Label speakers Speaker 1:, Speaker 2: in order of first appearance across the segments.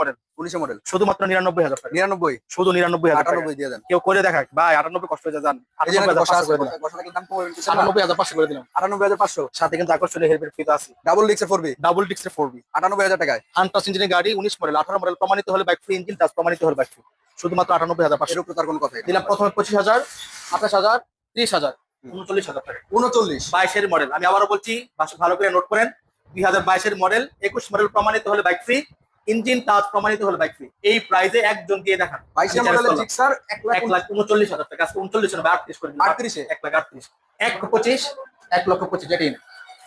Speaker 1: Model
Speaker 2: উনিশের model.
Speaker 1: শুধুমাত্র নিরানব্বই হাজার টাকা।
Speaker 2: নিরানব্বই?
Speaker 1: শুধু নিরানব্বই হাজার
Speaker 2: আটানব্বই দিয়ে দেন।
Speaker 1: কেউ করে দেখাক। ভাই আটানব্বই কষ্ট হয়ে যান। আটানব্বই হাজার পাঁচশো করে দিলাম? আটানব্বই হাজার পাঁচশো সাথে কিন্তু আকর্ষণীয় হেলমেট আছে।
Speaker 2: ডাবল ডিক্সের ফোরবি
Speaker 1: ডাবল ডিস্কের ফোর বি
Speaker 2: আটানব্বই হাজার টাকায়?
Speaker 1: আনটাস ইঞ্জিনের গাড়ি উনিশ মডেল। আঠারো মডেল। প্রমাণিত হলে বাইক ফ্রি ইঞ্জিন টাচ প্রমাণিত হলে বাইক ফ্রি শুধুমাত্র আটানব্বই হাজার পাঁচশো।
Speaker 2: তার কোনো
Speaker 1: দিলাম প্রথমে পঁচিশ হাজার আঠাশ হাজার ত্রিশ হাজার। উনচল্লিশ হাজার টাকা।
Speaker 2: উনচল্লিশ।
Speaker 1: বাইশের মডেল। আমি আবারও বলছি বাস- ভালো করে নোট করেন। দুই হাজার বাইশের মডেল একুশ মডেল প্রমাণিত হলে বাইক ফ্রি ইঞ্জিন টাচ প্রমাণিত হলে বাইক ফ্রি এই প্রাইজে একজন দিয়ে দেখান।
Speaker 2: মডেলের। জিক্সার এক লাখ
Speaker 1: উনচল্লিশ হাজার টাকা উনচল্লিশ আটত্রিশ করে।
Speaker 2: আটত্রিশে?
Speaker 1: এক লাখ আটত্রিশ। এক পঁচিশ এক লক্ষ পঁচিশ যেটি না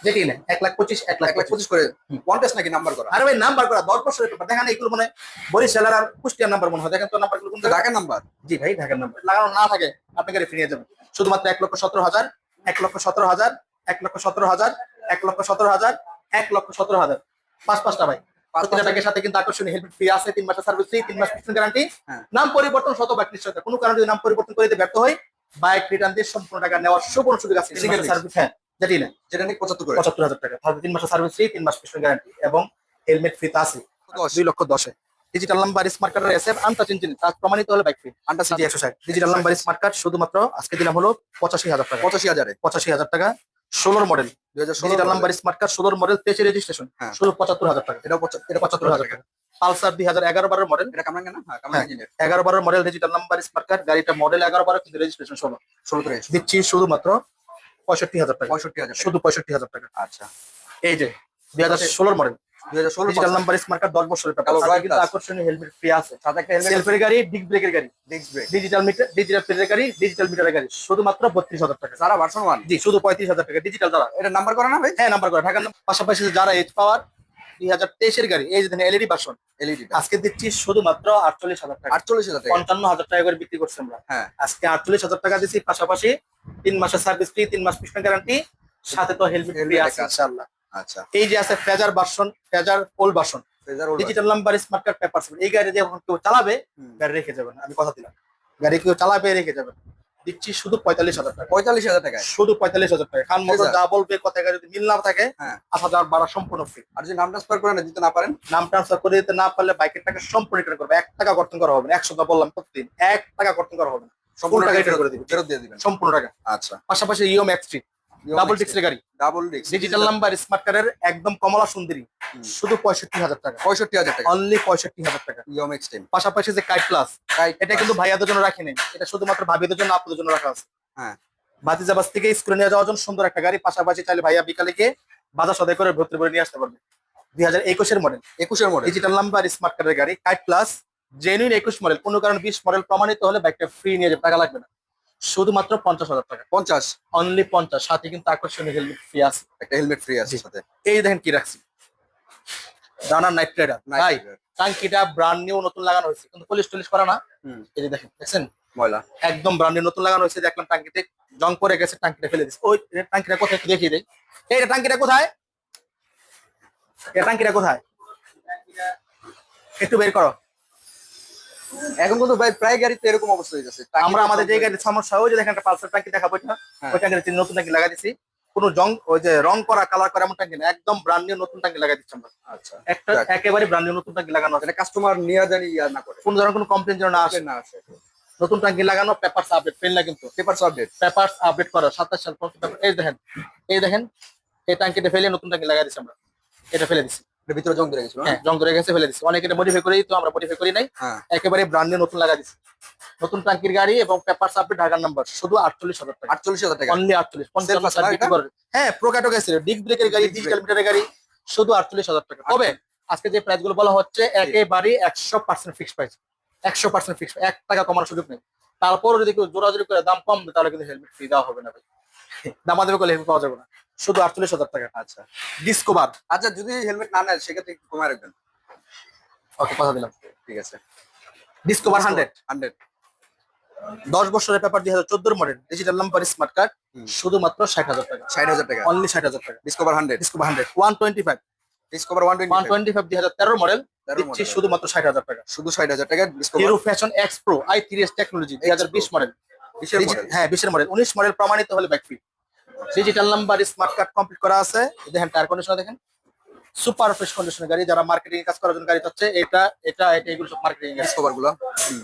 Speaker 1: যেটি না এক লাখ পঁচিশ এক লাখ
Speaker 2: লাখ
Speaker 1: পঁচিশ।
Speaker 2: করে কন্টেস্ট নাকি নাম্বার করা?
Speaker 1: আরে ভাই নাম্বার করা দশ বছরের পেপার দেখেন এগুলো মানে বরিশালের আর কুষ্টিয়ার নাম্বার মনে হয়। দেখেন তো নাম্বারগুলো?
Speaker 2: ঢাকার নাম্বার
Speaker 1: জি ভাই ঢাকার নাম্বার লাগানো না থাকে আপনাকে রেফে নিয়ে যাবেন। শুধুমাত্র এক লক্ষ সতেরো হাজার এক লক্ষ সতেরো হাজার এক লক্ষ সতেরো হাজার এক লক্ষ সতেরো হাজার এক লক্ষ সতেরো হাজার। পাঁচ পাঁচটা ভাই। প্রতিটা ব্যাগের সাথে কিন্তু আকর্ষণীয় হেলমেট ফ্রি আছে তিন মাসের সার্ভিস ফ্রি তিন মাস পিছন গ্যারান্টি। নাম পরিবর্তন নিশ্চয়তা। কোনো কারণে যদি নাম পরিবর্তন করে দিতে ব্যর্থ হয় বাইক রিটার্ন দিয়ে সম্পূর্ণ টাকা নেওয়ার সুবর্ণ সুযোগ আছে। সার্ভিস হ্যাঁ। যেটি না
Speaker 2: যেটা নাকি পঁচাত্তর
Speaker 1: পঁচাত্তর হাজার টাকা। তিন মাসের সার্ভিস ফ্রি তিন মাস পিছন গ্যারান্টি এবং হেলমেট ফ্রি আছে। দুই লক্ষ দশে ডিজিটাল নাম্বার স্মার্ট কার্ডের এসএফ আনটাচ ইঞ্জিন কাজ প্রমাণিত হলে বাইক ফ্রি একশো ষাট ডিজিটাল নাম্বার স্মার্ট কার্ড শুধুমাত্র আজকে দিলাম হলো পঁচাশি হাজার টাকা।
Speaker 2: পঁচাশি হাজারে।
Speaker 1: পঁচাশি হাজার টাকা। ষোলোর মডেল
Speaker 2: দুই হাজার ষোলো
Speaker 1: নাম্বার স্মার্ট কার্ড ষোলোর মডেল তেইশে রেজিস্ট্রেশন ষোলো পঁচাত্তর হাজার টাকা।
Speaker 2: এটা পঁচাত্তর
Speaker 1: এটা পঁচাত্তর হাজার টাকা। পালসার দুই হাজার এগারো বারের মডেল
Speaker 2: এটা কামরাঙ্গা না? হ্যাঁ
Speaker 1: হ্যাঁ। এগারো বারের model digital number smart card গাড়িটা মডেল এগারো বারো কিন্তু রেজিস্ট্রেশন ষোলো।
Speaker 2: ষোলো
Speaker 1: দিচ্ছি শুধুমাত্র পঁয়ষট্টি হাজার টাকা।
Speaker 2: পঁয়ষট্টি হাজার
Speaker 1: শুধু পঁয়ষট্টি হাজার টাকা।
Speaker 2: আচ্ছা।
Speaker 1: এই যে দুই হাজার ষোলোর model digital number smart card দশ বছরের পেপার কিন্তু আকর্ষণীয় হেলমেট ফ্রি আছে।
Speaker 2: সাথে একটা হেলমেট
Speaker 1: সেলফের গাড়ি ডিগ ব্রেকের গাড়ি।
Speaker 2: Disc brake
Speaker 1: digital meter digital প্লেটের গাড়ি ডিজিটাল মিটারের গাড়ি। শুধুমাত্র বত্রিশ হাজার টাকা।
Speaker 2: সারা ভার্সন ওয়ান
Speaker 1: জি শুধু পঁয়ত্রিশ হাজার টাকা। ডিজিটাল
Speaker 2: এটা নাম্বার করা না ভাই?
Speaker 1: হ্যাঁ নাম্বার করে। ঢাকার পাশাপাশি যারা এইচ পাওয়ার দুই হাজার তেইশের গাড়ি। এই যে এলইডি ভার্সন
Speaker 2: এলইডি
Speaker 1: আজকে দিচ্ছি শুধুমাত্র আটচল্লিশ হাজার টাকা।
Speaker 2: আটচল্লিশ হাজার টাকা।
Speaker 1: পঞ্চান্ন হাজার টাকা করে বিক্রি করছি আমরা।
Speaker 2: হ্যাঁ।
Speaker 1: আজকে আটচল্লিশ হাজার টাকা দিচ্ছি। পাশাপাশি তিন মাসের সার্ভিস ফ্রি তিন মাস পিছনে গ্যারান্টি সাথে তো হেলমেট ফ্রি আছে। ইনশাআল্লাহ।
Speaker 2: আচ্ছা।
Speaker 1: এই যে আছে ফেজার ভার্সন ফেজার ওল version digital number smart card paper এই গাড়ি যখন কেউ চালাবে গাড়ি রেখে যাবেন আমি কথা দিলাম। গাড়ি কেউ চালাবে রেখে যাবেন। দিচ্ছি শুধু পঁয়তাল্লিশ হাজার টাকা।
Speaker 2: পঁয়তাল্লিশ হাজার টাকায়?
Speaker 1: শুধু পঁয়তাল্লিশ হাজার টাকা। খান
Speaker 2: হাজার।
Speaker 1: যা বলবে কথা যদি মিল না থাকে
Speaker 2: হ্যাঁ।
Speaker 1: আসা যাওয়ার ভাড়া সম্পূর্ণ ফ্রি
Speaker 2: আর যদি নাম ট্রান্সফার করে না দিতে না পারেন?
Speaker 1: নাম ট্রান্সফার করে দিতে না পারলে বাইকের টাকা সম্পূর্ণ রিটার্ন করবে। এক টাকা কর্তন করা হবে না। একশো টাকা বললাম প্রতিদিন। এক টাকা কর্তন করা হবে না।
Speaker 2: সম্পূর্ণ
Speaker 1: টাকা
Speaker 2: টাকা
Speaker 1: return করে দিবেন।
Speaker 2: ফেরত দিয়ে দিবেন।
Speaker 1: সম্পূর্ণ টাকা।
Speaker 2: আচ্ছা।
Speaker 1: পাশাপাশি ইওম এক্সট্রি ডাবল ডিস্কের গাড়ি
Speaker 2: double disc
Speaker 1: digital number smart কার্ডের একদম কমলা সুন্দরী। শুধু পঁয়ষট্টি হাজার টাকা।
Speaker 2: পঁয়ষট্টি হাজার টাকা।
Speaker 1: অনলি পঁয়ষট্টি হাজার টাকা।
Speaker 2: ইয়ম এক্সটেম
Speaker 1: পাশাপাশি যে কাইট প্লাস এটা কিন্তু ভাইয়াদের জন্য রাখি নাই। এটা শুধুমাত্র ভাবিদের জন্য আপনাদের জন্য রাখা আছে।
Speaker 2: হ্যাঁ।
Speaker 1: বাতিজাবাস থেকে স্কুলে নিয়ে যাওয়ার জন্য সুন্দর একটা গাড়ি। পাশাপাশি চাইলে ভাইয়া বিকালে গিয়ে বাজার সদাই করে ভর্তি করে নিয়ে আসতে পারবে। দুই হাজার একুশের মডেল
Speaker 2: একুশের মডেল
Speaker 1: ডিজিটাল নাম্বার স্মার্ট কার্ডের গাড়ি। কাইট প্লাস জেনুইন একুশ মডেল কোনো কারণে বিশ মডেল প্রমাণিত হলে বাইকটা ফ্রি নিয়ে যাবে টাকা লাগবে না। শুধুমাত্র পঞ্চাশ হাজার টাকা।
Speaker 2: পঞ্চাশ?
Speaker 1: অনলি পঞ্চাশ। সাথে কিন্তু আকর্ষণীয় হেলমেট ফ্রি আছে।
Speaker 2: একটা হেলমেট ফ্রি আছে সাথে।
Speaker 1: এই দেখেন কি রাখছি। রানার নাইট রাইডার ভাই টাঙ্কিটা ব্র্যান্ড নিউ নতুন লাগানো হয়েছে। কিন্তু পুলিশ টুলিশ করা না। এই যে দেখেন দেখছেন?
Speaker 2: ময়লা।
Speaker 1: একদম ব্র্যান্ড নিউ নতুন লাগানো হয়েছে। দেখলাম টাঙ্কিতে জং পরে গেছে টাঙ্কিটা ফেলে দিচ্ছে ওই টাঙ্কিটা কোথায় একটু দেখিয়ে দেয় এই যে টাঙ্কিটা কোথায়? এই টাঙ্কিটা কোথায়? একটু বের করো।
Speaker 2: এখন কিন্তু ভাই প্রায় গাড়িতে এরকম অবস্থা হয়ে যাচ্ছে
Speaker 1: আমরা আমাদের যে গাড়ির সমস্যা ওই যে দেখেন একটা পালসার টাঙ্কি দেখাবো না
Speaker 2: হ্যাঁ।
Speaker 1: ওই টাঙ্কিতে নতুন টাঙ্কি লাগা দিচ্ছি কোনো জং ওই যে রং করা কালার করা এমন টাঙ্কি না একদম ব্র্যান্ড নিউ নতুন টাঙ্কি লাগা দিচ্ছি আমরা।
Speaker 2: আচ্ছা।
Speaker 1: একটা একেবারে ব্র্যান্ড নিউ নতুন টাঙ্কি লাগানো আছে।
Speaker 2: এটা কাস্টমার নিয়ে জানি ইয়া না করে।
Speaker 1: কোন ধরনের কোনো কমপ্লেন যেন না আসে।
Speaker 2: না আসে।
Speaker 1: নতুন টাঙ্কি লাগানো পেপারস আপডেট পেন না কিন্তু।
Speaker 2: পেপার আপডেট
Speaker 1: পেপারস আপডেট করা সাতাশ সাল পর্যন্ত এই দেখেন এই দেখেন এই টাঙ্কিটা ফেলে নতুন টাঙ্কি লাগাই দিচ্ছি আমরা। এটা ফেলে দিচ্ছি
Speaker 2: ভিতরে জং ধরে গেছিল
Speaker 1: হ্যাঁ? জং ধরে গেছে ফেলে দিচ্ছি অনেকে এটা মডিফাই করেই তো আমরা মডিফাই করি নাই।
Speaker 2: হ্যাঁ।
Speaker 1: একেবারে ব্র্যান্ড নতুন লাগা দিচ্ছি নতুন গাড়ি এবং ঢাকার নাম্বার শুধু আটচল্লিশ হাজার টাকা।
Speaker 2: আটচল্লিশ হাজার টাকা।
Speaker 1: অনলি আটচল্লিশ। হ্যাঁ প্রোকাটো ব্রেকের গাড়ি শুধু আটচল্লিশ হাজার টাকা। তবে আজকে যে প্রাইসগুলো বলা হচ্ছে একেবারে একশো পার্সেন্ট ফিক্স প্রাইস একশো পার্সেন্ট ফিক্স এক টাকা কমানোর সুযোগ নেই। তারপর যদি কেউ জোরাজোরি করে দাম কম তাহলে কিন্তু হেলমেট ফ্রি দেওয়া হবে না ভাই। দামাদামি করলে হেলমেট পাওয়া যাবে না। শুধু আটচল্লিশ হাজার টাকা।
Speaker 2: আচ্ছা।
Speaker 1: ডিসকোভার
Speaker 2: আচ্ছা যদি হেলমেট না নেয় সেক্ষেত্রে একটু কমায় রাখবেন।
Speaker 1: ওকে কথা দিলাম।
Speaker 2: ঠিক আছে।
Speaker 1: Discover hundred.
Speaker 2: হান্ড্রেড।
Speaker 1: দশ বছরের পেপার দুই হাজার চোদ্দোর model. Digital number smart card শুধুমাত্র ষাট হাজার টাকা।
Speaker 2: ষাট হাজার টাকা।
Speaker 1: অনলি ষাট হাজার টাকা।
Speaker 2: Discover hundred
Speaker 1: Discover hundred one twenty five
Speaker 2: Discover one
Speaker 1: one
Speaker 2: twenty
Speaker 1: twenty five দুই হাজার তেরো মডেল। দিচ্ছি শুধুমাত্র ষাট হাজার টাকা।
Speaker 2: শুধু ষাট হাজার টাকা Discover
Speaker 1: Hero Fashion X Pro I three S technology দুই হাজার বিশ মডেল। হ্যাঁ বিশের মডেল। উনিশ মডেল প্রমাণিত হলে back free digital number smart card complete করা আছে। দেখেন টায়ার কন্ডিশন দেখেন। সুপার ফ্রেশ কন্ডিশনের গাড়ি যারা মার্কেটিং কাজ করার জন্য গাড়ি চাচ্ছে এটা এটা এটা এগুলো সব মার্কেটিং
Speaker 2: ডিসকভারগুলো।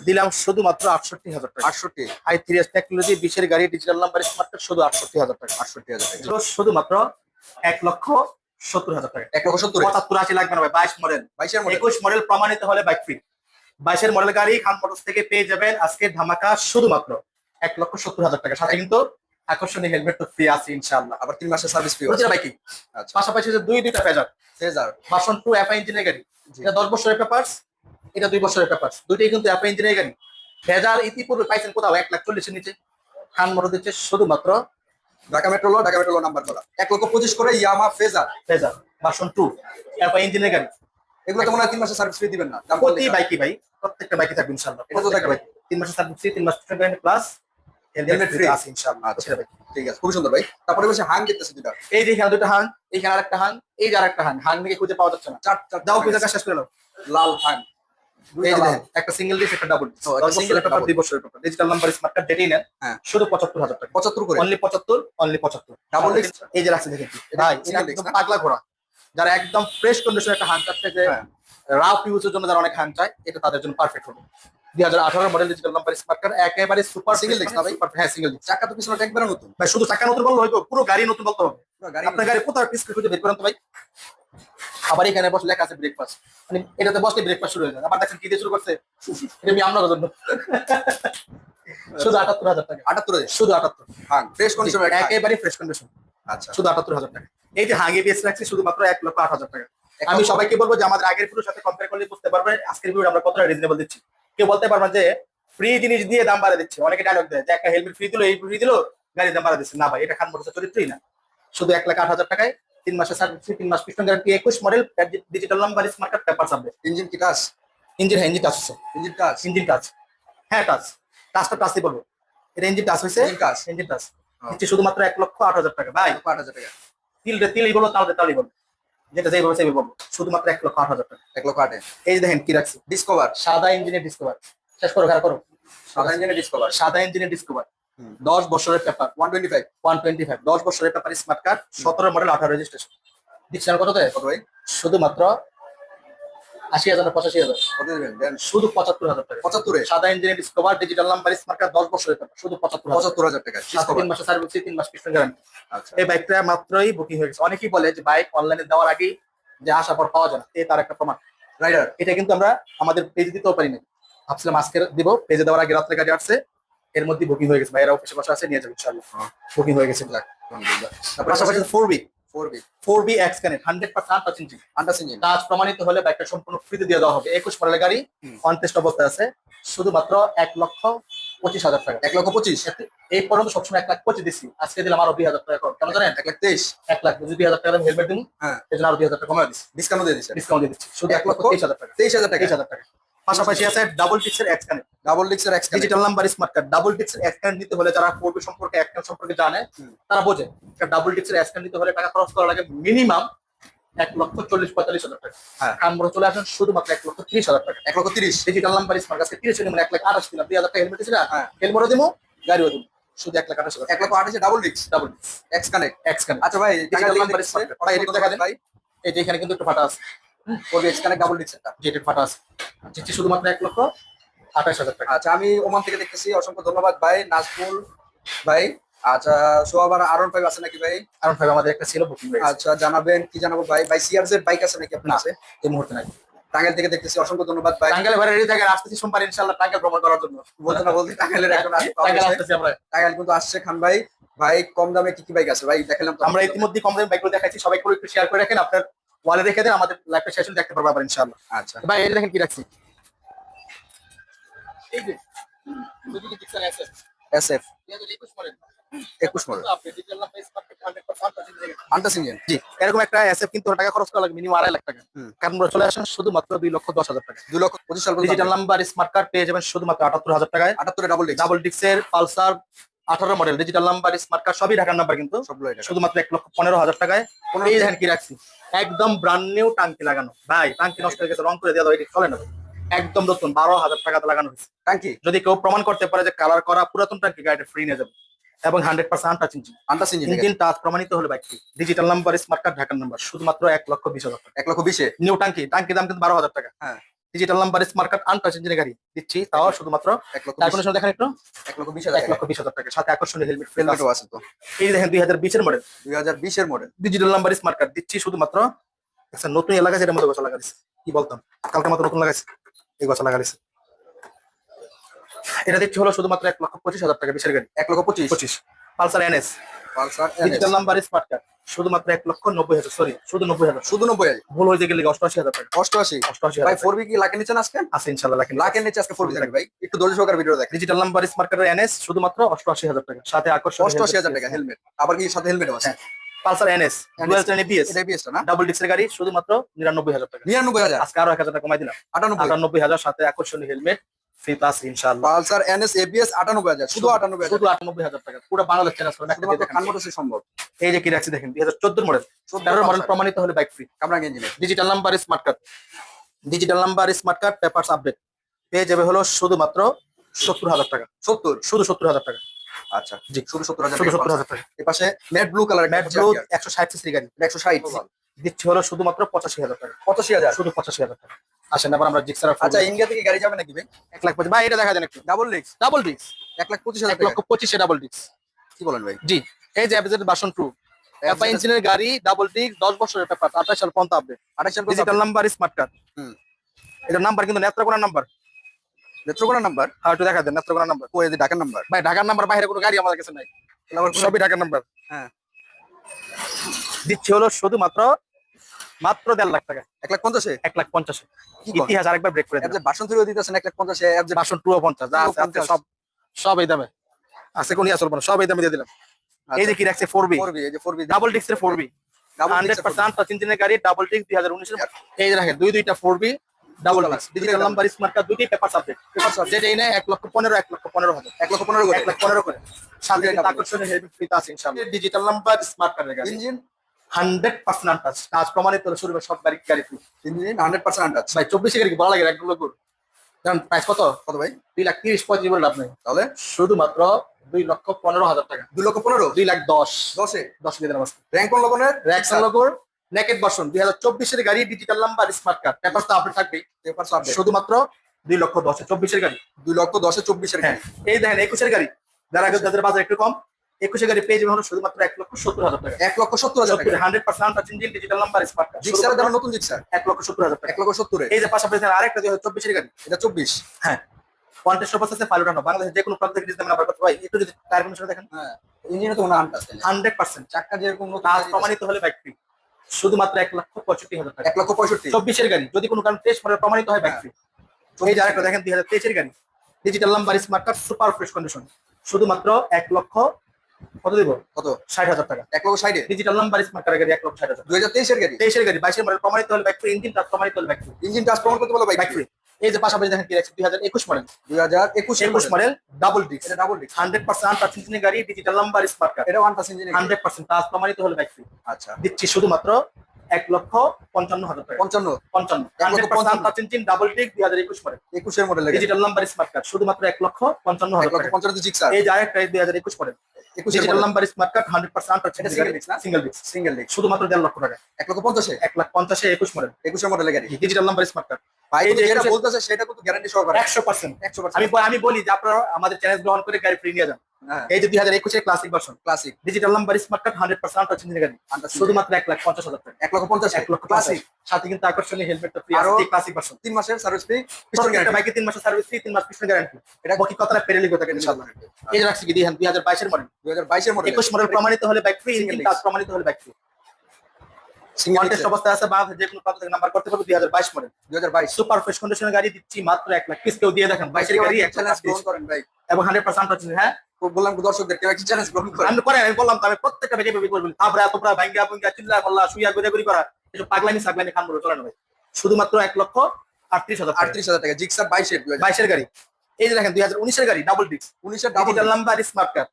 Speaker 1: দিলাম শুধুমাত্র আটষট্টি হাজার টাকা।
Speaker 2: আটষট্টি।
Speaker 1: আই থ্রি এস টেকনোলজি বিশের গাড়ি ডিজিটাল নাম্বার স্মার্ট কার্ড শুধু আটষট্টি হাজার টাকা।
Speaker 2: আটষট্টি হাজার টাকা।
Speaker 1: শুধুমাত্র এক লক্ষ সত্তর হাজার টাকা।
Speaker 2: এক লক্ষ সত্তর।
Speaker 1: পঁচাত্তর আশি লাগবে না ভাই বাইশ মডেল
Speaker 2: বাইশের
Speaker 1: একুশ মডেল প্রমাণিত হলে বাইক ফ্রি বাইশের মডেল গাড়ি খান মোটরস থেকে পেয়ে যাবেন আজকে ধামাকা শুধুমাত্র এক লক্ষ সত্তর হাজার টাকা। সাথে কিন্তু আকর্ষণীয় হেলমেট তো ফ্রি আছে ইনশাআল্লাহ।
Speaker 2: আবার তিন মাসের সার্ভিস ফি
Speaker 1: প্রতিটা
Speaker 2: আচ্ছা।
Speaker 1: পাশাপাশি যে দুই দুইটা Fazer
Speaker 2: Fazer
Speaker 1: version two FI ইঞ্জিনের গাড়ি এটা দশ বছরের পেপার্স এটা দুই বছরের পেপার্স দুইটাই কিন্তু এফআই ইঞ্জিনের গাড়ি ভেজাল ইতিপূর্বে পাইছেন কোথাও? এক লাখ চল্লিশের নিচে। খান মোটর দিচ্ছে শুধুমাত্র
Speaker 2: Dhaka metro Dhaka metro number বলা। এক লক্ষ পঁচিশ করে ইয়ামা ফেজার
Speaker 1: ভেজাল ভার্সন টু এফআই ইঞ্জিনের গাড়ি
Speaker 2: এগুলো তো মনে হয় তিন মাসের সার্ভিস ফি দিবেন না।
Speaker 1: প্রতি বাইকই ভাই। প্রত্যেকটা বাইকই থাকবে ইনশাআল্লাহ।
Speaker 2: এটা তো থাকবে।
Speaker 1: তিন মাসের সার্ভিস ফ্রি তিন মাস প্লাস হেলমেট ফ্রি আছে ইনশাআল্লাহ
Speaker 2: আচ্ছা ঠিক আছে খুবই সুন্দর ভাই। তারপরে বসে হাং দেখতেছি দুটা
Speaker 1: এই যে এখানে দুটো হাং এইখানে আরেকটা হাং এই যে আরেকটা হাং। হাং থেকে খুঁজে পাওয়া যাচ্ছে না।
Speaker 2: চার চার
Speaker 1: যাও খুঁজে কাজ শেষ করে নাও।
Speaker 2: লাল হাং।
Speaker 1: একটা সিঙ্গেল ডিস ডাবল। দুই বছরের ডিজিটাল নাম্বার স্মার্ট কার্ড ডেটেই নেন
Speaker 2: হ্যাঁ।
Speaker 1: শুধু পঁচাত্তর হাজার টাকা।
Speaker 2: পঁচাত্তর করে।
Speaker 1: অনলি পঁচাত্তর অনলি পঁচাত্তর।
Speaker 2: Disc?
Speaker 1: এই যে রাখছে দেখেন। ভাই একদম পাগলা ঘোড়া। যারা একদম ফ্রেশ কন্ডিশনের একটা হাং চাচ্ছে যে
Speaker 2: হ্যাঁ।
Speaker 1: রাফ ইউজের জন্য যারা অনেক হাং চায় এটা তাদের জন্য পারফেক্ট হবে। দুই হাজার আঠারো model digital number smart card একেবারে সুপার
Speaker 2: Single disc ভাই?
Speaker 1: হ্যাঁ সিঙ্গেল
Speaker 2: চাকা তো পিছনে একবারে নতুন
Speaker 1: ভাই শুধু চাকা নতুন বললে হয়তো পুরো গাড়ি নতুন বলতে হবে। আপনার গাড়ি কোথাও পিস খুঁজে বের করেন তো ভাই? আবার এখানে বসে লেখা আছে ব্রেকফাস্ট মানে এটাতে বসলে ব্রেকফাস্ট শুরু হয়ে যায়। আবার দেখছেন কি দিয়ে শুরু করছে? এটা আমি আপনার জন্য। শুধু আটাত্তর হাজার টাকা।
Speaker 2: আটাত্তর
Speaker 1: শুধু আটাত্তর।
Speaker 2: ফ্রেশ কন্ডিশন
Speaker 1: একেবারে ফ্রেশ কন্ডিশন
Speaker 2: আচ্ছা।
Speaker 1: শুধু আটাত্তর হাজার টাকা। এই যে রাখছি শুধুমাত্র এক লক্ষ আট হাজার টাকা। আমি সবাইকে বলব যে আমাদের আগের ভিডিওর সাথে কম্পেয়ার করলে বুঝতে পারবেন আজকের ভিডিও আমরা কতটা রিজনেবল দিচ্ছি। কেউ বলতে পারবেন যে ফ্রি জিনিস দিয়ে দাম বাড়া দিচ্ছে। অনেকে ডায়লগ দেয় যে একটা হেলমেট ফ্রি দিলো এই ফ্রি দিলো গাড়ির দাম বাড়া দিচ্ছে। না ভাই এটা খান মোটরসের চরিত্রই না। শুধু এক লাখ আট হাজার টাকায় তিন মাসের সার্ভিস তিন মাস পিস্টন গ্যারান্টি একুশ model digital number smart card paper সাববে
Speaker 2: engine কি টাচ
Speaker 1: ইঞ্জিন হ্যাঁ engine touch
Speaker 2: engine touch
Speaker 1: engine touch হ্যাঁ টাচ টাচটা টাচই বলব। এটা ইঞ্জিন টাচ হয়েছে?
Speaker 2: Engine touch
Speaker 1: engine touch. শুধুমাত্র এক লক্ষ আট হাজার টাকা। ভাই
Speaker 2: আট হাজার টাকা।
Speaker 1: তিল তিলই বলো তাহলে তাহলেই বলো। যেটা যেভাবে সেভাবে বলব শুধুমাত্র এক লক্ষ আট হাজার টাকা।
Speaker 2: এক লক্ষ আটে?
Speaker 1: এই যে দেখেন কি রাখছি।
Speaker 2: ডিসকভার
Speaker 1: সাদা ইঞ্জিনের ডিসকভার শেষ করো খারাপ করো।
Speaker 2: সাদা ইঞ্জিনের ডিসকভার
Speaker 1: সাদা ইঞ্জিনের ডিসকভার। দশ বছরের paper
Speaker 2: one twenty five
Speaker 1: one twenty five দশ বছরের পেপার স্মার্ট কার্ড সতেরো মডেল আঠারো রেজিস্ট্রেশন দিচ্ছেন কত দেয়
Speaker 2: কত ভাই?
Speaker 1: শুধুমাত্র আশি হাজার না পঁচাশি হাজার। শুধু পঁচাত্তর হাজার টাকা।
Speaker 2: পঁচাত্তরে?
Speaker 1: সাদা ইঞ্জিনের Discover digital number smart card দশ বছরের শুধু পঁচাত্তর
Speaker 2: পঁচাত্তর হাজার টাকা।
Speaker 1: তিন সার্ভিস তিন মাস গ্যারান্টি
Speaker 2: আচ্ছা।
Speaker 1: এই বাইকটা মাত্রই বুকিং হয়ে গেছে। অনেকেই বলে যে বাইক অনলাইনে দেওয়ার আগেই যে আসার পর পাওয়া যায় না। এই তার একটা প্রমাণ।
Speaker 2: রাইডার
Speaker 1: এটা কিন্তু আমরা আমাদের পেজে দিতেও পারি না ভাবছিলাম আজকে দিব। পেজে দেওয়ার আগে রাত্রে গাড়ি আসছে। এর মধ্যে বুকিং হয়ে গেছে। ভাইয়েরা অফিসে বসে আছে নিয়ে যাবে ইনশাআল্লাহ।
Speaker 2: হ্যাঁ।
Speaker 1: বুকিং হয়ে গেছে। পাশাপাশি four B
Speaker 2: four B
Speaker 1: X connect hundred percent touch engine
Speaker 2: untouch engine
Speaker 1: কাজ প্রমাণিত হলে বাইকটা সম্পূর্ণ ফ্রিতে দিয়ে দেওয়া হবে। একুশ মডেলের গাড়ি। অনটেস্ট অবস্থায় আছে। শুধুমাত্র এক লক্ষ পঁচিশ হাজার টাকা।
Speaker 2: এক লক্ষ পঁচিশ?
Speaker 1: এই পর্যন্ত সবসময় এক লাখ পঁচিশ দিচ্ছি আজকে দিলাম আরও দুই হাজার টাকা কম। কেন জানেন?
Speaker 2: এক লাখ তেইশ।
Speaker 1: এক লাখ দুই হাজার টাকা হেলমেট দিন
Speaker 2: হ্যাঁ।
Speaker 1: এই জন্য আরও দুই হাজার টাকা কমে দিচ্ছি
Speaker 2: ডিসকাউন্ট দিয়ে দিচ্ছে
Speaker 1: ডিসকাউন্ট দিয়ে দিচ্ছি। শুধু এক লক্ষ তেইশ হাজার টাকা।
Speaker 2: তেইশ হাজার টাকা।
Speaker 1: তেইশ হাজার টাকা। পাশাপাশি আছে ডাবল টিক্সের X
Speaker 2: double ডিক্সের X
Speaker 1: digital number smart card double টিক্সের X connect নিতে হলে যারা ফোরবি সম্পর্কে এক সম্পর্কে জানে তারা বোঝে ডাবল টিক্সের এক্স কানেক্ট নিতে হলে টাকা খরচ করা লাগে মিনিমাম এক লক্ষ চল্লিশ পঁয়তাল্লিশ হাজার টাকা।
Speaker 2: হ্যাঁ।
Speaker 1: আমরা চলে আসেন শুধুমাত্র এক লক্ষ ত্রিশ হাজার টাকা।
Speaker 2: এক লক্ষ তিরিশ।
Speaker 1: ডিজিটাল নাম্বার স্মার্ট কাছে তিরিশ মানে এক লাখ আঠাশ দিলাম। দুই হাজার টাকা হেলমেট ছিল
Speaker 2: হ্যাঁ।
Speaker 1: হেলমেটও দিব গাড়িও দিব। শুধু এক লাখ আঠাশ হাজার
Speaker 2: এক লক্ষ আঠাশে ডাবল ডিক্স
Speaker 1: ডাবল টিক্স
Speaker 2: এক্স কানেক্ট
Speaker 1: এক্স কানেক্ট
Speaker 2: আচ্ছা ভাই দিয়ে
Speaker 1: number
Speaker 2: দিচ্ছে। ওটা এদিকে দেখা দেন ভাই
Speaker 1: এই যে এখানে কিন্তু একটু ফাটা আছে।
Speaker 2: ডাবল
Speaker 1: ফাটা আছে। দিচ্ছি শুধুমাত্র এক লক্ষ আঠাশ হাজার টাকা।
Speaker 2: আচ্ছা আমি ওমান থেকে দেখতেছি। অসংখ্য ধন্যবাদ ভাই নাজমুল ভাই। আচ্ছা সোয়াবার আরন ফাইভ আছে নাকি ভাই?
Speaker 1: ভাই আমাদের একটা ছিল বুকিং
Speaker 2: আচ্ছা জানাবেন কি জানাব ভাই? ভাই সিআরজ এর বাইক আছে নাকি আপনার। কাছে?
Speaker 1: এই মুহূর্তে নাই।
Speaker 2: টাঙ্গাইল থেকে দেখতেছি অসংখ্য ধন্যবাদ ভাই।
Speaker 1: টাঙ্গাইলে রেডি আসতেছি সোমবার ইনশাল্লাহ টাঙ্গাইল ভ্রমণ করার জন্য।
Speaker 2: বলতে না বলতে টাঙ্গাইলের এখন
Speaker 1: টাঙ্গাইল আসতেছি আমরা।
Speaker 2: টাঙ্গাইল কিন্তু আসছে খান ভাই। ভাই কম দামে কি কি বাইক আছে? ভাই দেখালাম তো।
Speaker 1: আমরা ইতিমধ্যে কম দামে বাইকগুলো দেখাচ্ছি সবাই করে একটু শেয়ার করে রাখেন আপনার ওয়ালে রেখে দেন আমাদের লাইফে সেশন দেখতে পারব আবার ইনশাআল্লাহ।
Speaker 2: আচ্ছা।
Speaker 1: ভাই এই দেখেন কি রাখছি। এই যে
Speaker 2: এসএফ
Speaker 1: 2021 মডেল।
Speaker 2: একুশ মডেল।
Speaker 1: আপনি digital number smart card 100%
Speaker 2: untouch engine
Speaker 1: জি এরকম একটা এসএফ কিন্তু টাকা খরচ করা লাগে মিনিমাম আড়াই লাখ টাকা। কারণ চলে আসেন শুধুমাত্র দুই লক্ষ দশ হাজার টাকা
Speaker 2: দুই লক্ষ পঁচিশ সাল
Speaker 1: ডিজিটাল নাম্বার স্মার্ট কার্ড পেয়ে যাবেন শুধুমাত্র আটাত্তর হাজার টাকায়।
Speaker 2: আটাত্তরে ডাবল
Speaker 1: ডাবল ডিক্সের পালসার আঠারো model digital number smart card সবই ঢাকার নাম্বার কিন্তু। শুধুমাত্র এক লক্ষ পনেরো হাজার টাকায়। এই দেখেন কি রাখছি। একদম ব্রান্ড নিউ টাঙ্কি লাগানো। ভাই টাঙ্কি নষ্ট হয়ে গেছে রং করে দেওয়া দাও, এটি চলে না। একদম নতুন বারো হাজার টাকাতে লাগানো হয়েছে।
Speaker 2: টাঙ্কি?
Speaker 1: যদি কেউ প্রমাণ করতে পারে যে কালার করা পুরাতন টাঙ্কি গাড়িটা ফ্রি নিয়ে যাবে। এবং hundred percent untouch engine
Speaker 2: engine
Speaker 1: touch প্রমাণিত হলে bike digital number smart card ঢাকার নাম্বার শুধুমাত্র এক লক্ষ বিশ হাজার টাকা।
Speaker 2: এক লক্ষ বিশে?
Speaker 1: নিউ টাঙ্কি টাঙ্কি দাম কিন্তু বারো হাজার টাকা।
Speaker 2: হ্যাঁ।
Speaker 1: Digital number smart card untouch ইঞ্জিনের গাড়ি। দিচ্ছি তাও শুধুমাত্র
Speaker 2: এক লক্ষ বিশ-
Speaker 1: কন্ডিশন দেখেন একটু।
Speaker 2: এক লক্ষ বিশ
Speaker 1: এক লক্ষ বিশ হাজার টাকা সাথে আকর্ষণীয় হেলমেট
Speaker 2: হেলমেটও আছে। তো।
Speaker 1: এই দেখেন দুই হাজার বিশের মডেল
Speaker 2: দুই হাজার বিশের model
Speaker 1: digital number smart card দিচ্ছি শুধুমাত্র আচ্ছা নতুন এলাকা যেটা মতো গছ লাগা দিচ্ছে কি বলতাম কালকে মতো নতুন লাগাইছে। এই গছ লাগা দিচ্ছে এটা দিচ্ছি হলো শুধুমাত্র এক লক্ষ পঁচিশ হাজার টাকা বিশের গাড়ি।
Speaker 2: এক লক্ষ পঁচিশ।
Speaker 1: পঁচিশ। Pulsar NS.
Speaker 2: Pulsar
Speaker 1: digital number smart card শুধুমাত্র এক লক্ষ নব্বই হাজার সরি শুধু নব্বই হাজার।
Speaker 2: শুধু নব্বই হাজার।
Speaker 1: ভুল হয়ে গেলে অষ্টআশি হাজার টাকা
Speaker 2: অষ্টআশি।
Speaker 1: অষ্টআশি
Speaker 2: ভাই ফোর বি কি লাখের নিচে আজকে?
Speaker 1: আছে ইনশাল্লাহ লাখের
Speaker 2: লাখের নিচে। আজকে ফোর বি থাকবে ভাই। একটু দর্শক সহকার ভিডিও দেখেন।
Speaker 1: ডিজিটাল নাম্বার স্মার্ট কার্ডের এনএস শুধুমাত্র অষ্টআশি হাজার টাকা। সাথে আকর্ষণ
Speaker 2: অষ্টআশি হাজার টাকা হেলমেট আবার কি সাথে হেলমেটও আছে?
Speaker 1: পালসার এনএস
Speaker 2: এটা না?
Speaker 1: ডাবল ডিক্সের গাড়ি শুধুমাত্র নিরানব্বই হাজার টাকা।
Speaker 2: নিরানব্বই হাজার।
Speaker 1: আজকে আরও এক হাজার টাকা কমাই দিলাম।
Speaker 2: আটানব্বই।
Speaker 1: আটানব্বই হাজার সাথে আকর্ষণীয় হেলমেট ফ্রি প্লাস ইনশাল্লাহ
Speaker 2: পালসার এনএস এবিএস শুধু আটানব্বই হাজার
Speaker 1: শুধু আটানব্বই হাজার টাকা পুরো বাংলাদেশ চ্যানেল করেন একটা
Speaker 2: শুধুমাত্র
Speaker 1: দেখেন।
Speaker 2: খান সম্ভব।
Speaker 1: এই যে কি রাখছি দেখেন দুই হাজার চোদ্দোর মডেল তেরোর মডেল প্রমাণিত হলে bike free
Speaker 2: কামরাঙ্গ
Speaker 1: digital number smart card digital number smart card papers update পেয়ে যাবে হলো শুধুমাত্র সত্তর হাজার টাকা।
Speaker 2: সত্তর?
Speaker 1: শুধু সত্তর হাজার টাকা।
Speaker 2: আচ্ছা
Speaker 1: জি।
Speaker 2: শুধু সত্তর হাজার
Speaker 1: শুধু
Speaker 2: টাকা পাশে matte blue colour
Speaker 1: matte blue একশো ষাট সিসি গাড়ি।
Speaker 2: একশো ষাট
Speaker 1: দিচ্ছি হলো শুধুমাত্র পঁচাশি হাজার টাকা।
Speaker 2: পঁচাশি হাজার?
Speaker 1: শুধু পঁচাশি হাজার টাকা। আসেন আবার আমরা জিক্সার
Speaker 2: আচ্ছা ইন্ডিয়া থেকে গাড়ি যাবে নাকি ভাই?
Speaker 1: এক লাখ পঁচিশ। ভাই এটা দেখা যান একটু।
Speaker 2: ডাবল লিক্স
Speaker 1: ডাবল ডিক্স
Speaker 2: এক লাখ পঁচিশ হাজার
Speaker 1: এক লক্ষ পঁচিশে ডাবল ডিক্স
Speaker 2: কি বলেন ভাই?
Speaker 1: জি এই যে টু এফআই ইঞ্জিনের গাড়ি ডাবল ডিক্স দশ বছরের পেপার আঠাশ সাল পর্যন্ত আপডেট
Speaker 2: আঠাশ
Speaker 1: ডিজিটাল নাম্বার স্মার্ট কার্ড
Speaker 2: হুম।
Speaker 1: এটার নাম্বার কিন্তু নাম্বার
Speaker 2: নেত্রকোনা নাম্বার
Speaker 1: হ্যাঁ একটু দেখা দেন নেত্রকোনা নাম্বার
Speaker 2: যে ঢাকার নাম্বার
Speaker 1: ভাই ঢাকার নাম্বার বাইরে কোনো গাড়ি আমাদের কাছে নাই। সবই ঢাকার নাম্বার
Speaker 2: হ্যাঁ।
Speaker 1: দিচ্ছি হলো শুধুমাত্র মাত্র দেড় লাখ টাকা।
Speaker 2: এক লাখ পঞ্চাশে?
Speaker 1: এক লাখ পঞ্চাশে? ইতিহাস আরেকবার ব্রেক করে
Speaker 2: এর যে বাসন থ্রিও দিতেছেন এক লাখ পঞ্চাশে
Speaker 1: বাসন টু পঞ্চাশ যা আছে আছে সব সব এই দামে। আছে কোন না সব এই দামে দিয়ে দিলাম। এই যে কি রাখছে ফোর বি
Speaker 2: ফোর বি এই যে ফোর বি
Speaker 1: ডাবল ডিক্সের ফোর বি হান্ড্রেড পার্সেন্ট গাড়ি ডাবল ডিক্স দুই হাজার উনিশের এই যে রাখেন দুই দুইটা ফোর বি ডাবল ডিক্স digital number smart card paper subject যেটা এই এক লক্ষ পনেরো এক লক্ষ পনেরো
Speaker 2: এক লক্ষ পনেরো
Speaker 1: এক পনেরো করে।
Speaker 2: Double।
Speaker 1: আকর্ষণীয় আছে ইনশাআল্লাহ। ডিজিটাল নাম্বার স্মার্ট কার্ডের গাড়ি।
Speaker 2: Engine
Speaker 1: hundred percent touch touch প্রমাণিত হলে শুরু সব গাড়ি গাড়ি free
Speaker 2: engine hundred percent untouch
Speaker 1: ভাই চব্বিশে গাড়ি কি লাগে একগুলো গুড় কারণ প্রাইস কত?
Speaker 2: কত ভাই?
Speaker 1: দুই লাখ তিরিশ পঁয়ত্রিশ বলে লাভ নেই।
Speaker 2: তাহলে
Speaker 1: শুধুমাত্র দুই লক্ষ পনেরো হাজার টাকা।
Speaker 2: দুই লক্ষ পনেরো?
Speaker 1: দুই লাখ দশ।
Speaker 2: দশে?
Speaker 1: দশ দিয়ে দিলাম
Speaker 2: র্যাঙ্ক কোন লগনের
Speaker 1: র্যাকসন লগোর নেকেট ভার্সন দুই হাজার চব্বিশের গাড়ি digital number smart card paper তো আপডেট থাকবেই।
Speaker 2: পেপার
Speaker 1: শুধুমাত্র দুই লক্ষ দশে চব্বিশের গাড়ি।
Speaker 2: দুই লক্ষ দশে চব্বিশের
Speaker 1: হ্যাঁ। এই দেখেন একুশের গাড়ি। যারা যাদের বাজার একটু কম একুশের গাড়ি পেয়ে যাবে হলো শুধুমাত্র এক লক্ষ সত্তর হাজার টাকা।
Speaker 2: এক লক্ষ সত্তর হাজার টাকা।
Speaker 1: Hundred percent engine digital number smart
Speaker 2: Gixxer দাম নতুন জিক্সার
Speaker 1: এক লক্ষ সত্তর হাজার টাকা।
Speaker 2: এক লক্ষ সত্তরে।
Speaker 1: এই যে পাশাপাশি আরেকটা দুই হাজার চব্বিশের গাড়ি।
Speaker 2: এটা চব্বিশ।
Speaker 1: হ্যাঁ। পঞ্চাশ পার্সেন্ট ফাইল উঠানো বাংলাদেশের যে কোনো প্রান্ত থেকে ডিজিটাল নাম্বার করতে ভাই একটু যদি টায়ার কন্ডিশন দেখেন।
Speaker 2: হ্যাঁ। ইঞ্জিনে তো
Speaker 1: হান্ড্রেড পার্সেন্ট
Speaker 2: চাক্কা যেরকম
Speaker 1: কাজ প্রমাণিত হলে বাইক ফ্রি শুধুমাত্র এক লক্ষ পঁয়ষট্টি হাজার টাকা।
Speaker 2: এক লক্ষ পঁয়ষট্টি।
Speaker 1: চব্বিশের গাড়ি। যদি কোনো কারণ টেস্ট প্রমাণিত হয় বাইক ফ্রি এই যে আরেকটা দেখেন দুই হাজার তেইশের গাড়ি। Digital number smart card super fresh condition শুধুমাত্র এক লক্ষ কত দিব?
Speaker 2: কত?
Speaker 1: ষাট হাজার টাকা।
Speaker 2: এক লক্ষ ষাটে
Speaker 1: ডিজিটাল নাম্বার স্মার্ট গাড়ি এক লক্ষ ষাট হাজার
Speaker 2: দুই হাজার তেইশের গাড়ি?
Speaker 1: তেইশের গাড়ি। বাইশের মডেল প্রমাণিত হলে বাইক ফ্রি ইঞ্জিন প্রমাণিত হলে বাইক ফ্রি
Speaker 2: ইঞ্জিন টাচ প্রমাণ করতে বলো বাইক
Speaker 1: বাইক ফ্রি এই যে পাশাপাশি দেখেন কি রাখছে দুই হাজার একুশ মডেল
Speaker 2: দুই হাজার একুশ
Speaker 1: একুশ মডেল ডাবল ডিস্ক
Speaker 2: এটা double disc
Speaker 1: hundred percent touch ইঞ্জিনের গাড়ি ডিজিটাল নাম্বার স্মার্ট কার্ড
Speaker 2: এটা ওয়ান টাচ
Speaker 1: হান্ড্রেড পার্সেন্ট প্রমাণিত হলে বাইক ফ্রি
Speaker 2: আচ্ছা।
Speaker 1: দিচ্ছি শুধুমাত্র এক লক্ষ পঞ্চান্ন হাজার টাকা।
Speaker 2: পঞ্চান্ন।
Speaker 1: পঞ্চান্ন। ইঞ্জিন ডাবল দুই হাজার একুশ মডেল
Speaker 2: একুশের model
Speaker 1: digital number smart card শুধুমাত্র এক লক্ষ পঞ্চান্ন হাজার
Speaker 2: পঞ্চান্ন
Speaker 1: এই যে আরেকটা দুই হাজার একুশ model digital number smart card hundred percent
Speaker 2: এটা single disc না?
Speaker 1: সিঙ্গেল ডিস্ক
Speaker 2: সিঙ্গেল ডিস্ক
Speaker 1: শুধুমাত্র দেড় লক্ষ টাকা।
Speaker 2: এক লক্ষ পঞ্চাশে?
Speaker 1: এক লাখ পঞ্চাশে একুশ মডেল
Speaker 2: একুশে মডেলের গাড়ি।
Speaker 1: ডিজিটাল নাম্বার স্মার্ট কার্ড
Speaker 2: যেটা বলতেছে সেটা কিন্তু গ্যারান্টি সহকারে।
Speaker 1: একশো পার্সেন্ট
Speaker 2: একশো
Speaker 1: আমি
Speaker 2: পার্সেন্ট
Speaker 1: আমি বলি যে আপনারা আমাদের চ্যানেল গ্রহণ করে গাড়ি ফ্রি নিয়ে যান।
Speaker 2: হ্যাঁ।
Speaker 1: এই যে দুই হাজার একুশের classic version
Speaker 2: classic
Speaker 1: digital number smart card hundred percent touch ইঞ্জিনের গাড়ি। শুধুমাত্র এক লাখ পঞ্চাশ হাজার টাকা।
Speaker 2: এক লক্ষ পঞ্চাশ।
Speaker 1: এক লক্ষ
Speaker 2: ক্লাসিক
Speaker 1: ক্লাসিক সাথে কিন্তু আকর্ষণীয় হেলমেট ফ্রি
Speaker 2: আরো-
Speaker 1: ক্লাসিক ভার্সন
Speaker 2: তিন মাসের সার্ভিস ফ্রি পিস্টন গ্যারান্টি
Speaker 1: বাইকে তিন মাসের সার্ভিস ফ্রি তিন মাস পিছনে গ্যারান্টি
Speaker 2: এটা
Speaker 1: বাকি কথাটা পেরে লিখে থাকে ইনশাআল্লাহ এই যে রাখছি কি দিহান দুই হাজার বাইশের মডেল
Speaker 2: দুই হাজার বাইশের মডেল
Speaker 1: একুশ মডেল প্রমাণিত হলে বাইক ফ্রি প্রমাণিত হলে বাইক ফ্রি কন্টেস্ট অবস্থায় আছে বাংলাদেশ যে কোনো প্রান্ত নাম্বার করতে পারবে দুই হাজার বাইশ মডেল।
Speaker 2: দুই হাজার বাইশ।
Speaker 1: সুপার ফ্রেশ কন্ডিশনের গাড়ি দিচ্ছি মাত্র এক লাখ পিস কেউ দিয়ে দেখেন বাইশের গাড়ি এক
Speaker 2: করেন ভাই।
Speaker 1: এবং হান্ড্রেড পার্সেন্ট হ্যাঁ?
Speaker 2: বললাম দর্শকদের কেউ একটি চ্যালেঞ্জ গ্রহণ করেন।
Speaker 1: আমি আমি বললাম তো আমি প্রত্যেকটা বেগে বেগে করব তারপরে এত প্রায় ভাঙ্গা ভুঙ্গা চিল্লা করলা শুইয়া গুজা গুড়ি করা এসব পাগলামি সাগলামি খান বলে চলে না ভাই। শুধুমাত্র এক লক্ষ আটত্রিশ হাজার
Speaker 2: আটত্রিশ হাজার টাকা জিক্সার বাইশের
Speaker 1: গাড়ি। এই যে দেখেন দুই হাজার উনিশের গাড়ি ডাবল ডিস্ক
Speaker 2: উনিশের ডাবল
Speaker 1: নাম্বার স্মার্ট কার্ড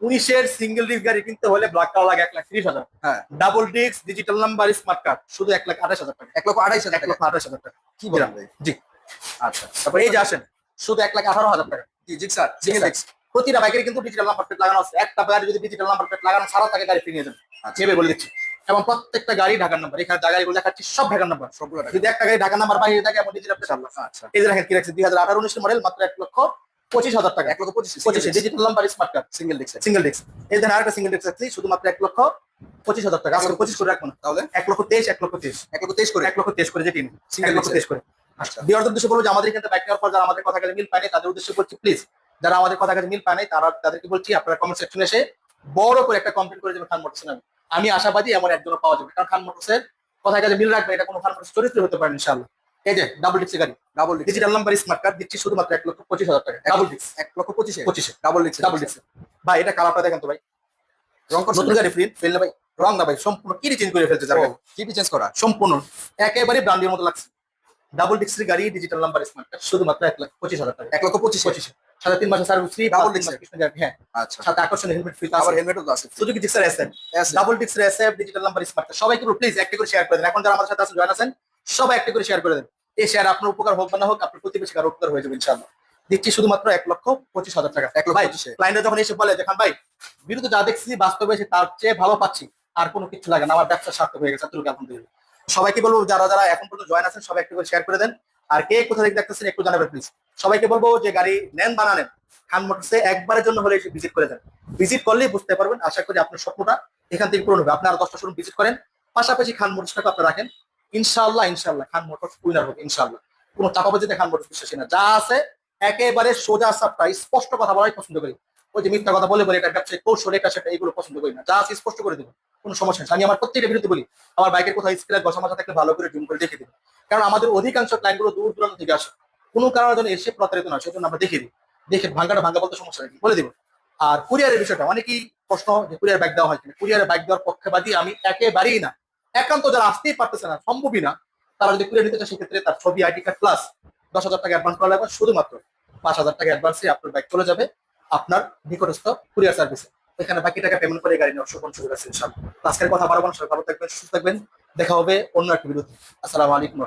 Speaker 1: উনিশের সিঙ্গেল ডিস্ক গাড়ি কিনতে হলে ব্ল্যাক কালার লাগে এক লাখ তিরিশ হাজার।
Speaker 2: হ্যাঁ।
Speaker 1: Double disc digital number smart card শুধু এক লাখ আঠাশ হাজার টাকা।
Speaker 2: এক লক্ষ আড়াইশ হাজার
Speaker 1: এক লক্ষ আঠাশ হাজার টাকা।
Speaker 2: কি বলেন
Speaker 1: জি।
Speaker 2: আচ্ছা
Speaker 1: তারপরে এই যে আসেন শুধু এক লাখ আঠারো হাজার টাকা।
Speaker 2: কি জিক্সার সিঙ্গেল ডিস্ক
Speaker 1: প্রতিটা বাইকের কিন্তু ডিজিটাল নাম্বার প্লেট লাগানো আছে। একটা গাড়ি যদি ডিজিটাল নাম্বার প্লেট লাগানো সারা তাকে গাড়ি ফিরিয়ে দেন
Speaker 2: আচ্ছা।
Speaker 1: ভেবে বলে দিচ্ছি। এবং প্রত্যেকটা গাড়ি ঢাকার নাম্বার এখানে যা গাড়িগুলো দেখাচ্ছি সব ঢাকার নাম্বার
Speaker 2: সবগুলো
Speaker 1: যদি একটা গাড়ি ঢাকার নাম্বার বাইরে থাকে এবং ডিজিটাল প্লেট
Speaker 2: আচ্ছা।
Speaker 1: এই যে দেখেন কি রাখছে? দুই হাজার আঠারো উনিশের মডেল মাত্র এক লক্ষ পঁচিশ হাজার টাকা।
Speaker 2: এক লক্ষ পঁচিশ
Speaker 1: পঁচিশে। Digital number smart card
Speaker 2: single disc
Speaker 1: single disc এই দেখেন আরেকটা সিঙ্গেল ডিস্ক আছে শুধুমাত্র এক লক্ষ পঁচিশ হাজার টাকা। আজকে পঁচিশ করে রাখব না।
Speaker 2: তাহলে?
Speaker 1: এক লক্ষ তেইশ এক লক্ষ তেইশ।
Speaker 2: এক লক্ষ তেইশ করে।
Speaker 1: এক লক্ষ তেইশ করে যেটি নিন লক্ষ তেইশ করে।
Speaker 2: আচ্ছা।
Speaker 1: বিয়ারদের উদ্দেশ্যে বলব যে আমাদের এখানে বাইক নেওয়ার পর যারা আমাদের কথা মিল পায়নি তাদের উদ্দেশ্যে বলছি প্লিজ যারা আমাদের কথা কাজে মিল পায় নাই তারা তাদেরকে বলছি আপনারা কমেন্ট সেকশনে এসে বড় করে একটা কমপ্লেন করে খান নামে। আমি আশাবাদী এমন একজন পাওয়া যাবে। কারণ খান মোটরসের কথা মিল রাখবে এটা কোনো খান মোটরস চরিত্র হতে পারে ইনশাআল্লাহ। এই যে ডাবল ডিক্সি গাড়ি
Speaker 2: double
Speaker 1: digital number smart card দিচ্ছি শুধুমাত্র এক লক্ষ পঁচিশ হাজার টাকা। ডাবল ডিক্স
Speaker 2: এক লক্ষ পঁচিশে
Speaker 1: পঁচিশে।
Speaker 2: ডাবল ডিস্ক
Speaker 1: ডাবল ডিক্স ভাই এটা কালারটা দেখেন তো ভাই।
Speaker 2: রং
Speaker 1: নতুন গাড়ি ফ্রি ফেললে ভাই। রং না ভাই সম্পূর্ণ কি চেঞ্জ করে ফেলছে যারা
Speaker 2: জিপি চেঞ্জ করা।
Speaker 1: সম্পূর্ণ একেবারে ব্র্যান্ডের মতো লাগছে। ডাবল ডিক্সের গাড়ি ডিজিটাল নাম্বার স্মার্ট কার্ড শুধুমাত্র এক লাখ পঁচিশ হাজার টাকা।
Speaker 2: এক লক্ষ পঁচিশ।
Speaker 1: পঁচিশে। তিন মাসের সার্ভিস ফ্রি ডাবল ডিক্স হ্যাঁ।
Speaker 2: আচ্ছা।
Speaker 1: সাথে আকর্ষণীয় হেলমেট ফ্রি
Speaker 2: আবার হেলমেটও আছে
Speaker 1: SF double ডিক্সের SF digital number smart card সবাইকে প্লিজ একটা করে শেয়ার করে দেন। এখন যারা আমাদের সাথে আছেন জয়েন আছেন সবাই একটা করে শেয়ার করে দেন। এই শেয়ার আপনার উপকার হোক বা না হোক আপনার প্রতিবেশী কারও উপকার হয়ে যাবে ইনশাআল্লাহ। দিচ্ছি শুধুমাত্র এক লক্ষ পঁচিশ হাজার টাকা।
Speaker 2: এক লক্ষ পঁচিশে।
Speaker 1: ক্লায়েন্টরা যখন এসে বলে দেখেন ভাই বিরুদ্ধে যা দেখছি বাস্তবে এসে তার চেয়ে ভালো পাচ্ছি আর কোনো কিছু লাগে না আমার ব্যবসা সার্থক হয়ে গেছে এতটুকু আলহামদুলিল্লাহ। সবাইকে বলব যারা যারা এখন পর্যন্ত জয়েন আছেন সবাই একটু করে শেয়ার করে দেন। আর কে কোথা থেকে দেখতেছেন একটু জানাবেন প্লিজ সবাইকে বলব যে গাড়ি নেন বানানেন খান মোটরসে একবারের জন্য হলে এসে ভিজিট করে দেন। ভিজিট করলেই বুঝতে পারবেন আশা করি আপনার স্বপ্নটা এখান থেকে পূরণ হবে। আপনি আর দশটা শোরুম ভিজিট করেন পাশাপাশি খান মোটরসটাকে আপনি রাখেন। ইনশাআল্লাহ ইনশাল্লাহ খান মোটরস উইনার হবে ইনশাআল্লাহ। কোনো চাপাবাজিতে খান মোটরস বিশ্বাসী না। যা আছে, একেবারে সোজা সাপটা, স্পষ্ট কথা বলাই পছন্দ করি। ওই যে মিথ্যা কথা বলে বলে এটা ব্যবসায়িক কৌশল, এটা সেটা, এগুলো পছন্দ করি না। যা আছে স্পষ্ট করে দেবো, কোনো সমস্যা নেই। আমি আমার প্রত্যেকটা বিরুদ্ধে বলি, আমার বাইকের কোথাও স্ক্র্যাচ বসা মাথা থাকলে ভালো করে জুম করে দেখে দিন কারণ আমাদের অধিকাংশ ক্লায়েন্টগুলো দূর দূরান্ত থেকে আসে। কোনো কারণে যেন এসে প্রতারিত না সেজন্য আমরা দেখে দিই। দেখে ভাঙ্গাটা ভাঙ্গা বলতে সমস্যা নেই, বলে দিব। আর কুরিয়ারের বিষয়টা, অনেকেই প্রশ্ন যে কুরিয়ার ব্যাগ দেওয়া হয় কিনা। কুরিয়ারের ব্যাগ দেওয়ার পক্ষপাতী আমি একেবারেই না। একান্ত যারা আসতেই পারতেছে না, সম্ভবই না, তারা যদি কুরিয়ার নিতে চায়, সেক্ষেত্রে তার ছবি, আইডি কার্ড প্লাস দশ হাজার টাকা অ্যাডভান্স করা লাগবে। শুধুমাত্র পাঁচ হাজার টাকা অ্যাডভান্সে আপনার ব্যাগ চলে যাবে, আপনার নিকটস্থ কুরিয়ার সার্ভিসে এখানে বাকি টাকা পেমেন্ট করে গাড়ি নেওয়ার সুবিধা আছে ইনশাল্লাহ আজকের কথা বারবার সবাই ভালো থাকবেন, সুস্থ থাকবেন। দেখা হবে অন্য একটা বিরতি আসসালামু আলাইকুম